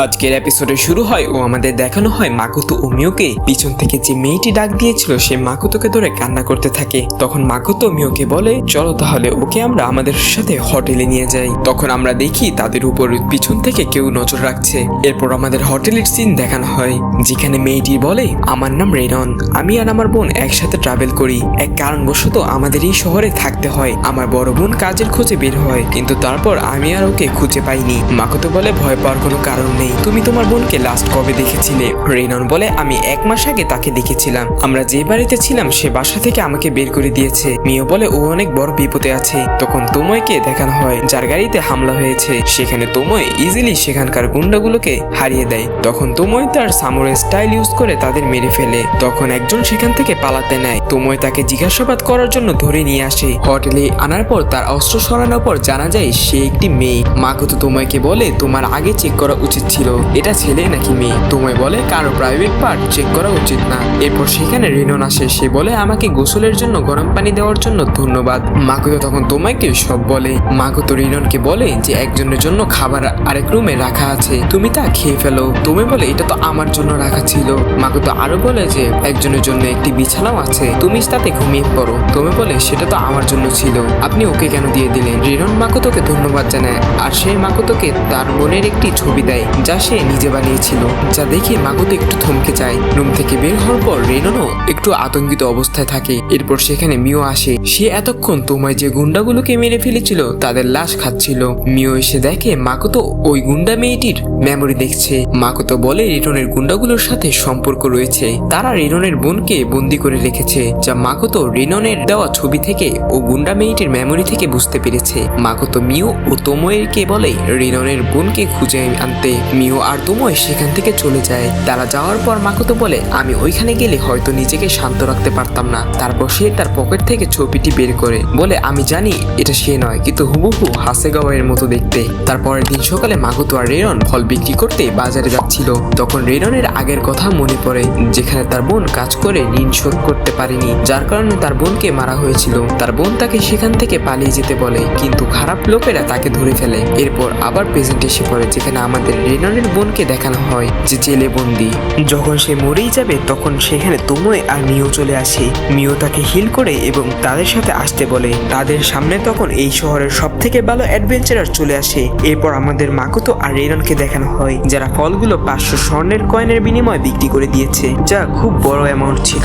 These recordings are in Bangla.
আজকের এপিসোডে শুরু হয় ও আমাদের দেখানো হয় মাকুতো ও মিওকে পিছন থেকে যে মেয়েটি ডাক দিয়েছিল, সে মাকুতোকে ধরে কান্না করতে থাকে। তখন মাকুতো মিওকে বলে, চলো তাহলে ওকে আমরা আমাদের সাথে হোটেলে নিয়ে যাই। তখন আমরা দেখি তাদের উপর পিছন থেকে কেউ নজর রাখছে। এরপর আমাদের হোটেলের সিন দেখানো হয়, যেখানে মেয়েটি বলে, আমার নাম রেনন, আমি আর আমার বোন একসাথে ট্রাভেল করি। এক কারণবশত আমাদের এই শহরে থাকতে হয়। আমার বড় বোন কাজের খোঁজে বের হয়, কিন্তু তারপর আমি আর ওকে খুঁজে পাইনি। মাকুতো বলে, ভয় পাওয়ার কোনো কারণ নেই। তুমি তোমার বোনকে লাস্ট কবে দেখেছিলে? রেনন বলে, আমি এক মাস আগে তাকে দেখেছিলাম। আমরা যে বাড়িতে ছিলাম, সে বাসা থেকে আমাকে বের করে দিয়েছে। মিও বলে, ও অনেক বড় বিপদে আছে। তখন তোময়কে দেখানো হয়, যার গাড়িতে হামলা হয়েছে। সেখানে তোময় ইজিলি সেখানকার গুন্ডাগুলোকে হারিয়ে দেয়। তখন তোময় তার সামুরে স্টাইল ইউজ করে তাদের মেরে ফেলে। তখন একজন সেখান থেকে পালাতে নেয়। তোময় তাকে জিজ্ঞাসাবাদ করার জন্য ধরে নিয়ে আসে। হোটেলে আনার পর তার অস্ত্র সরানোর পর জানা যায় সে একটি মেয়ে। মাকে তো তোমাকে বলে তোমার আগে চেক করা উচিত ছিল। এটা ছেলে নাকি মেয়ে? তোমায় বলে কারও প্রাইভেট পার্ট চেক করা উচিত না। এরপর সেখানে রেনন আসে। সে বলে, আমাকে গোসলের জন্য গরম পানি দেওয়ার জন্য ধন্যবাদ। মাকুতো তখন তোমাকে সব বলে। মাকুতো রিননকে বলে যে, একজনের জন্য খাবার আরেক রুমে রাখা আছে। তুমি তা খেয়ে ফেলো। তুমি বলে, এটা তো আমার জন্য রাখা ছিল। মাকুতো আরও বলে যে, একজনের জন্য একটি বিছানাও আছে। তুমি তাতে ঘুমিয়ে পড়ো। তুমি বলে, সেটা তো আমার জন্য ছিল। আপনি ওকে কেন দিয়ে দিলেন? রিনন মাকুতোকে ধন্যবাদ জানায়, আর সে মাকুতোকে তার বোনের একটি ছবি দেয়, যা সে নিজে বানিয়েছিল, যা দেখে মাকুতো একটু থমকে যায়। রুম থেকে বের হওয়ার পর রেননও একটু আতঙ্কিত অবস্থায় থাকে। এরপর সেখানে মিও আসে। সে এতক্ষণ তোমায় যে গুন্ডাগুলোকে মেরে ফেলেছিল, তাদের লাশ খাচ্ছিল। মিও এসে দেখে মাকুতো ওই গুন্ডা মেয়েটির মেমোরি দেখছে। মাকুতো বলে রিটনের গুন্ডাগুলোর সাথে সম্পর্ক রয়েছে। তারা রিননের বোনকে বন্দি করে রেখেছে। যা মাকুতো রিননের দেওয়া ছবি থেকে ও গুন্ডা মেয়েটির মেমোরি থেকে বুঝতে পেরেছে। মাকুতো মিও ও তোময়েরকে বলে রিননের বোনকে খুঁজে আনতে। মিও আর তোময় সেখান থেকে চলে যায়। তারা যাওয়ার পর মাকুতো বলে, আমি ওইখানে গেলে হয়তো নিজেকে শান্ত রাখতে পারতাম না। তারপর সে তার পকেট থেকে ছবিটি বের করে। বলে, আমি জানি এটা সে নয়, কিন্তু হুবহু হাসেগাওয়ের মতো দেখতে। তারপরের দিন সকালে মাকুতো আর রেনন ফল বিক্রি করতে বাজারে যাচ্ছিল। তখন রেননের আগের কথা মনে পড়ে, যেখানে তার বোন কাজ করে ঋণ শোধ করতে পারেনি। যার কারণে তার বোনকে মারা হয়েছিল। তার বোন তাকে সেখান থেকে পালিয়ে যেতে বলে, কিন্তু খারাপ লোকেরা তাকে ধরে ফেলে। এরপর আবার প্রেজেন্ট এসে পড়ে, যেখানে আমাদের রেননের বোনকে দেখানো হয় যে জেলে বন্দি। যখন সে মরেই যাবে, তখন সেখানে তোময় আর মিও চলে আসে। মিও তাকে হিল করে এবং তাদের সাথে আসতে বলে। তাদের সামনে তখন এই শহরের সব থেকে ভালো অ্যাডভেঞ্চারার চলে আসে। এরপর আমাদের মাকুতো আর রেননকে দেখানো হয়, যারা ফলগুলো পাঁচশো স্বর্ণের কয়েনের বিনিময়ে বিক্রি করে দিয়েছে, যা খুব বড় অ্যামাউন্ট ছিল।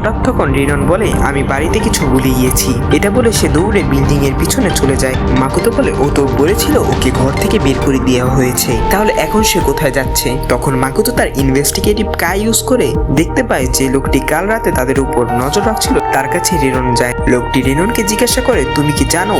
হঠাৎ তখন রিনন বলে, আমি বাড়িতে কিছু ভুলে গিয়েছি। এটা বলে সে দৌড়ে বিল্ডিং এর পিছনে চলে যায়। মাকুতো বলে, ও তো বলেছিল ওকে ঘর থেকে বের করে দেওয়া হয়েছে। তাহলে এখন সে কোথায় যাচ্ছে? তখন মাকুতো তার ইনভেস্টিগেটিভ কাই ইউজ করে দেখতে পায় যে লোকটি কাল রাতে তাদের উপর নজর রাখছিল, তার কাছে রিনন যায়। লোকটি রিননকে জিজ্ঞাসা করে, তুমি কি জানো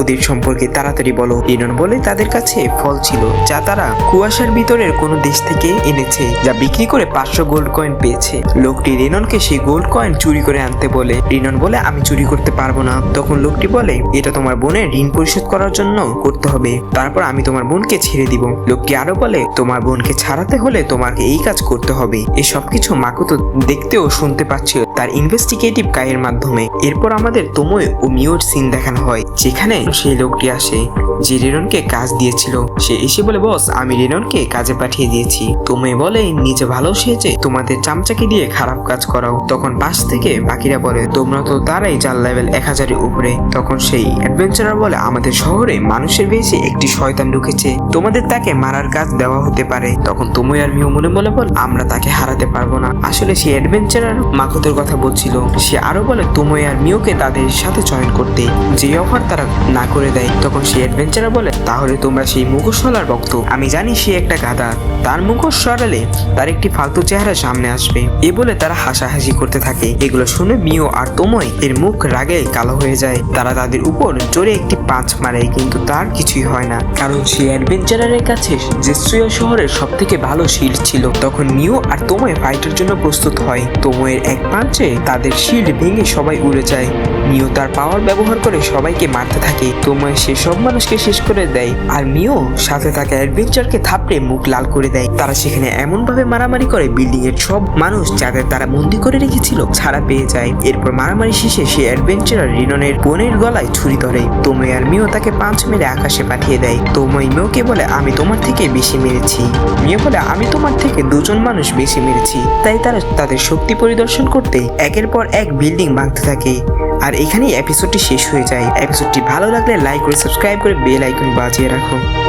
ওদের সম্পর্কে তাড়াতাড়ি বলো? রিনন বলে, তাদের কাছে ফল ছিল, যা তারা কুয়াশার ভিতরের কোনো দেশ থেকে এনেছে, যা বিক্রি করে পাঁচশো গোল্ড কয়েন পেয়েছে। লোকটি রিননকে সেই গোল্ড কয়েন চুরি করে আনতে বলে। রিনন বলে, আমি চুরি করতে পারব না। তখন লোকটি বলে, এটা তোমার বোনের ঋণ পরিশোধ করার জন্য করতে হবে। তারপর আমি তোমার বোনকে ছেড়ে দিব। লোকটি আরও বলে, তোমার বোনকে ছাড়াতে হলে তোমাকে এই কাজ করতে হবে। এই সবকিছু মাকু তো দেখতে ও শুনতে পাচ্ছিল তার ইনভেস্টিগেটিভ কাজের মাধ্যমে। এরপর আমাদের তোময় ও মিওর সিন দেখানো হয়, যেখানে সেই লোকটি আসে, যে রেননকে কাজ দিয়েছিল। সে এসে বলে, বস, আমি রেননকে কাজে পাঠিয়ে দিয়েছি। তুমি বলে, নিজে ভালো সেজে তোমাদের চামচাকে দিয়ে খারাপ কাজ করাও। তখন পাশ থেকে বাকিরা বলে, তোমরা তো তারাই যার লেভেল এক হাজারের উপরে। তখন সেই অ্যাডভেঞ্চারার বলে, আমাদের শহরে মানুষের বেশি একটি শয়তান ঢুকেছে। তোমাদের তাকে মারার কাজ দেওয়া হতে পারে। তখন তুমি আর মিও মনে বলে বল, আমরা তাকে হারাতে পারব না। আসলে সেই অ্যাডভেঞ্চারার মাকুতের কথা বলছিল। সে আরও বলে, তুমি আর মিওকে তাদের সাথে জয়েন করতে যে অফার তারা না করে দেয়। তখন সেই অ্যাডভেঞ্চারার বলে, তাহলে তোমরা সেই মুখোশওয়ালার ভক্ত। আমি জানি সে একটা গাধা তার মুখোশ সরালে তার একটি ফালতু চেহারা সামনে আসবে। এ বলে তারা হাসাহাসি করতে থাকে। এগুলো শুনে মিও আর তোময় এর মুখ রাগে কালো হয়ে যায়। তারা তাদের উপর জোরে একটি পাঁচ মারে, কিন্তু তার কিছুই হয় না। কারণ সে অ্যাডভেঞ্চারারের কাছে জেসুয়া শহরের সব থেকে ভালো শিল্ড ছিল। তখন মিও আর তোময় ফাইটের জন্য প্রস্তুত হয়। তোময়ের এক পাঞ্চে তাদের শিল্ড ভেঙে সবাই উড়ে যায়। মিও তার পাওয়ার ব্যবহার করে সবাইকে মারতে থাকে। তোমায় সে সব মানুষকে শেষ করে দেয় আর মিও সাথে থাকা অ্যাডভেঞ্চারকে থাপড়ে মুখ লাল করে দেয়। তারা সেখানে এমন ভাবে মারামারি করে বিল্ডিং এর সব মানুষ যাদের তারা বন্দি করে রেখেছিল ছাড়া পেয়ে যায়। এরপর মারামারি শেষে সে অ্যাডভেঞ্চারার রিননের বোনের গলায় ছুরি ধরে। তোময় আর মিও তাকে পাঁচ মেরে আকাশে পাঠিয়ে দেয়। তোময় মিওকে বলে, আমি তোমার থেকে বেশি মেরেছি। মিও বলে, আমি তোমার থেকে দুজন মানুষ বেশি মেরেছি। তাই তারা তাদের শক্তি পরিদর্শন করতে একের পর এক বিল্ডিং ভাঙতে থাকে। আর এখানেই এপিসোডটি শেষ হয়ে যায়। এপিসোডটি ভালো লাগলে লাইক করে সাবস্ক্রাইব করে বেল আইকন বাজিয়ে রাখো।